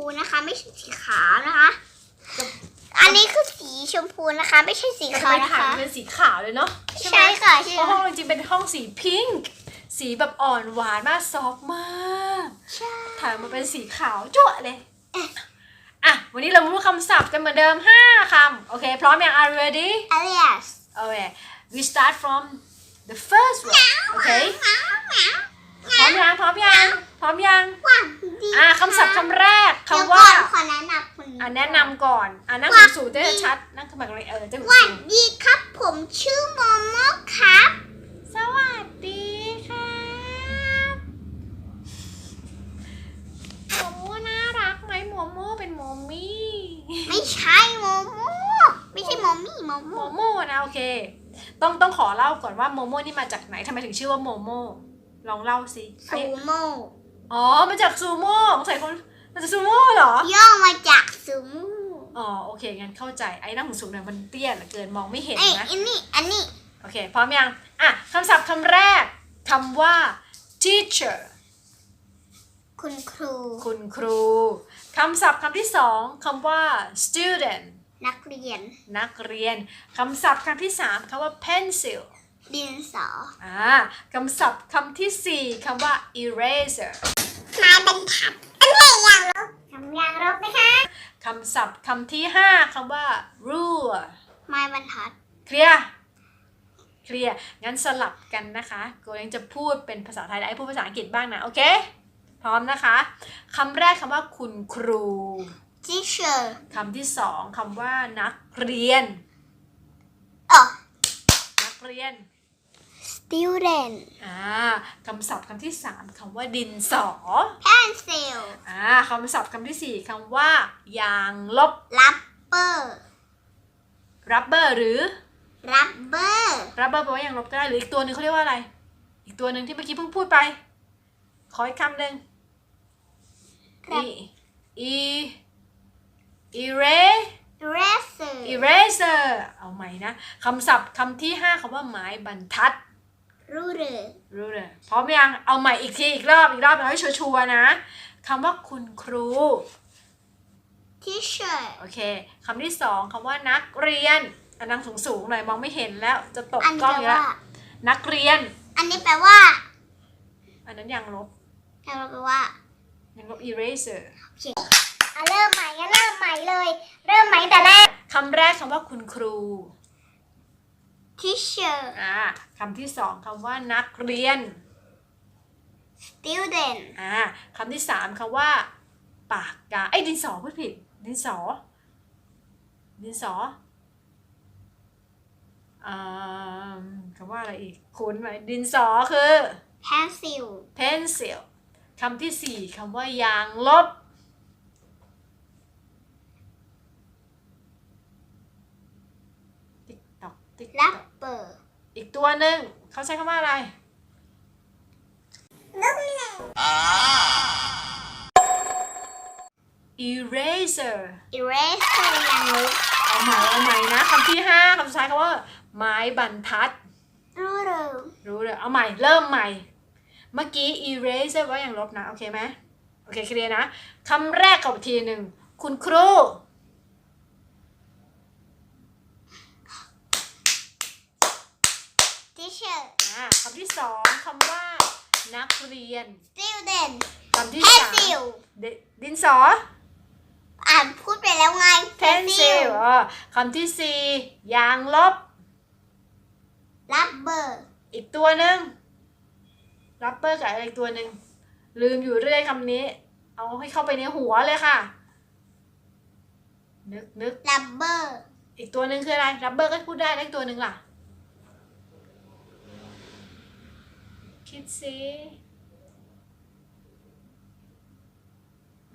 พูนะคะ ไม่ใช่สีขาวนะคะ อันนี้คือสีชมพูนะคะ ไม่ใช่สีแต่ขาวไปนะถ่ายคะ เป็นสีขาวเลยเนาะใช่ไหมใช่ค่ะใช่ เพราะห้อค่ะงจริงๆเป็นห้องสีพิงค์สีแบบอ่อนหวานมากซอฟต์มากใช่ถ่ายมาเป็นสีขาวจั่วเลยอะวันนี้เรามาพูดคำศัพท์กันเหมือนเดิม 5คำโอเค พร้อมยัง Are you ready alias Okay we start from the first one okay พร้อมยังพร้อมยังพร้อมยังว่าดีอะคำศัพท์คำแรกเดี๋ยว คำก่ว่าอนขอแนะนำคุณอะแนะนำก่อนอะนั่งสูงๆจะได้ชัดนั่งขึ้นมาเลยเออจะสวัสดีครับ ผมชื่อโมโมครับ สวัสดีครับโมโมน่ารักไหมโมโมเป็นโมมี่ไม่ใช่โมโมไม่ใช่โมมี่โมโมโมโมนะโอเค ต้องต้องขอเล่าก่อนว่าโมโมนี่มาจากไหนทำไมถึงชื่อว่าโมโมลองเล่าสิซูโม่อ๋อมาจากซูโม่ใส่คน มาจากซูโม่เหรอ ย่อมาจากซูโม่อ๋อโอเคงั้นเข้าใจไอ้นั่งสูงๆเนี่ยมันเตี้ยเหลือเกินมองไม่เห็นเอ้ยนะ อันนี้ อันนี้ โอเค พร้อมยัง อะคำศัพท์คำแรกคำว่า teacher คุณครู คุณครูคำศัพท์คำที่สองคำว่า student นักเรียน นักเรียนคำศัพท์คำที่สามคำว่า pencil ดินสอ อ่าคำศัพท์คำที่สี่คำว่า eraser ไม้บรรทัดอันนี้ ยางลบทำยางลบนะคะคำศัพท์คำที่ห้าคำว่า ruler ไม้บรรทัด เคลียร์เคลียร์งั้นสลับกันนะคะโกยังจะพูดเป็นภาษาไทยและไอ้พูดภาษาอังกฤษบ้างนะโอเค พร้อมนะคะคำแรกคำว่าคุณครู teacher คำที่สองคำว่านักเรียนอ๋อนักเรียน student อ่าคำศัพท์คำที่สามคำว่าดินสอ pencil อ่าคำศัพท์คำที่สี่คำว่า ยางลบ rubber rubber หรือ rubber rubber แปลว่ายางลบก็ได้หรืออีกตัวหนึ่งเขาเรียกว่าอะไร อีกตัวหนึ่งที่เมื่อกี้เพิ่งพูดไป ขออีกคำหนึ่งครับ e e erase eraser eraser เอาใหม่นะคำศัพท์คำที่ห้าคำว่าไม้บรรทัด ruler รู้เลยพร้อมยังเอาใหม่อีกทีอีกรอบอีกรอบเอาให้ชัวร์ๆนะคำว่าคุณครู teacher โอเคคำที่สองคำว่านักเรียนอันนั่งสูงๆหน่อยมองไม่เห็นแล้วจะตกอันนี้กล้องแปลอยู่แล้วว่านักเรียน อันนี้แปลว่าอันนั้นยางลบแปลว่ายางลบ eraser อะเริ่มใหม่งั้นเริ่มใหม่เลย เริ่มใหม่แต่แรกคำแรกคำว่าคุณครู teacher อ่าคำที่สองคำว่านักเรียน student อ่าคำที่สามคำว่า ปากกาไอ้ยดินสอพูดผิด ดินสอ ดินสออ่าคำว่าอะไรอีก คุ้นไหมดินสอคือ pencil pencil คำที่สี่คำว่ายางลบ ติ๊กตอกติ๊กตอก rubber อีก ตัวหนึ่งเขาใช้คำว่าอะไร eraser eraser ยังลบเอาใหม่เอาใหม่นะคำที่ห้าคำสุดท้ายคำว่า ไม้บรรทัด ruler รู้เลยเอาใหม่เริ่มใหม่ เมื่อกี้ eraser ว่าอย่างลบนะ โอเคไหมโอเคเคลียร์นะคำแรกกับทีหนึ่งคุณครู teacher อ่าคำที่สองคำว่า นักเรียน student คำที่สาม pencil เดดินสอ อ่านพูดไปแล้วไง pencil อ่าคำที่สี่ยางลบ rubber อีกตัวหนึ่ง rapper กับอะไรอีกตัวหนึ่งลืมอยู่เรื่อยคำนี้ เอาให้เข้าไปในหัวเลยค่ะ นึกนึก rubber อีกตัวหนึ่งคืออะไร rapper ก็พูดได้แล้วอีกตัวหนึ่งล่ะ คิดสิ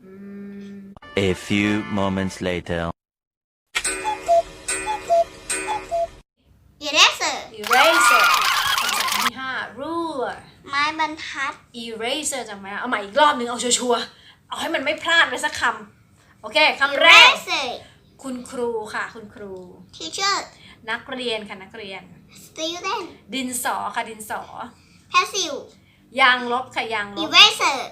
อืม A few moments later. eraser eraser คำศัพท์ที่ห้า ruler ไม้บรรทัด eraser จำไหมเอาใหม่อีกรอบหนึ่งเอาชัวร์ๆเอาให้มันไม่พลาดเลยสักคำ โอเคคำแรก eraser คุณครูค่ะ คุณครู teacher นักเรียนค่ะนักเรียน student ดินสอค่ะดินสอ pencil ยางลบค่ะยางลอีบ เวเซอร์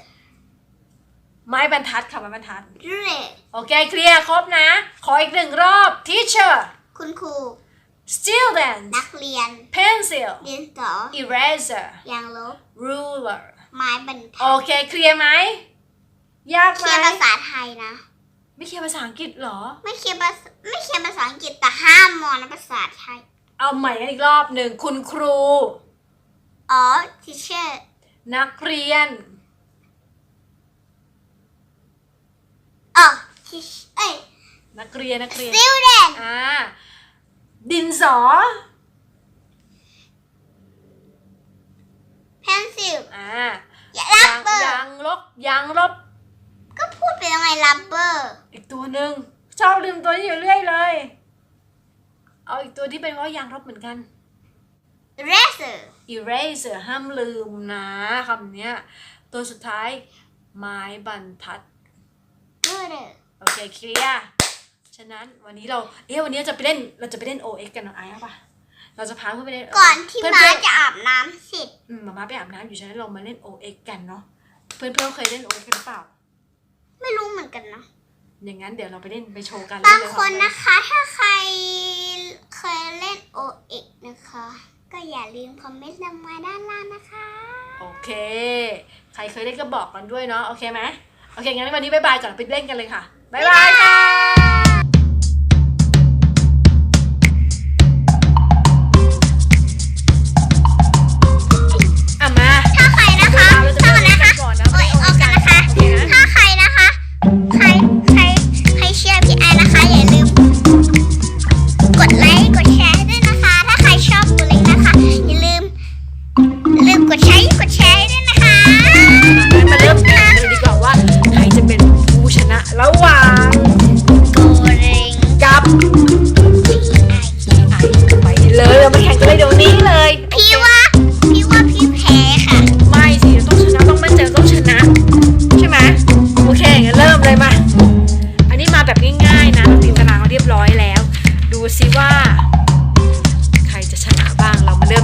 ไม้บรรทัดค่ะไม้บรรทัดรูเลตโอเคเคลียร์ครบนะ ขออีกหนึ่งรอบ teacher คุณครู student นักเรียน pencil เรียนสอ eraser ยางลบ ruler ไม้บรรโอทัดเคเคลียร์ไหม ยากเคไหมลียร์ภาษาไทยนะ ไม่เคลียร์ภาษาอังกฤษเหรอ ไม่เคลียร์ภาษาไม่เคลียร์ภาษาอังกฤษแต่ห้ามมองนะภาษาไทย เอาใหม่กันอีกรอบหนึ่งคุณครู อ๋อ teacher นักเรียน อ๋อ teacher เอ้ย นักเรียนนักเรียน student อ่า ดินสอ pencil อ่ารัยาบงเบอร์ยางลบยางลบ ก็พูดไปยังไง rubber อีกตัวหนึ่งชอบลืมตัวนี้อยู่เรื่อยเลย เอาอีกตัวที่เป็นว่ายางลบเหมือนกัน eraser eraser ห้ามลืมนะคำเนี้ย ตัวสุดท้าย ไม้บรรทัด ruler โอเคเคลียร์ฉะนั้นวันนี้เรา เอ๊ะวันนี้เราจะไปเล่น เราจะไปเล่น OX กันเนาะไอ้ปะเราจะพาเพื่อนไปเล่นก่อนที่เพื่ม้าอนๆจะอาบน้ำเสร็จอืมมามาไปอาบน้ำอยู่ฉะนั้นเรามาเล่น OX กันเนาะ เพื่อนเพื่อนๆเคยเล่น OX กันหรือเปล่า ไม่รู้เหมือนกันนะอย่างนั้นเดี๋ยวเราไปเล่นไปโชว์กันบางเล่เลยคนนะคะ ถ้าใครเคยเล่น OX นะคะ ก็อย่าลืมคอมเมนต์ลงมาด้านล่างนะคะ โอเค ใครเคยเล่นก็บอกกันด้วยเนาะ โอเคไหมโอเค งั้นวันนี้บายบายก่อนไปเล่นกันเลยค่ะบายบายค่ะอะ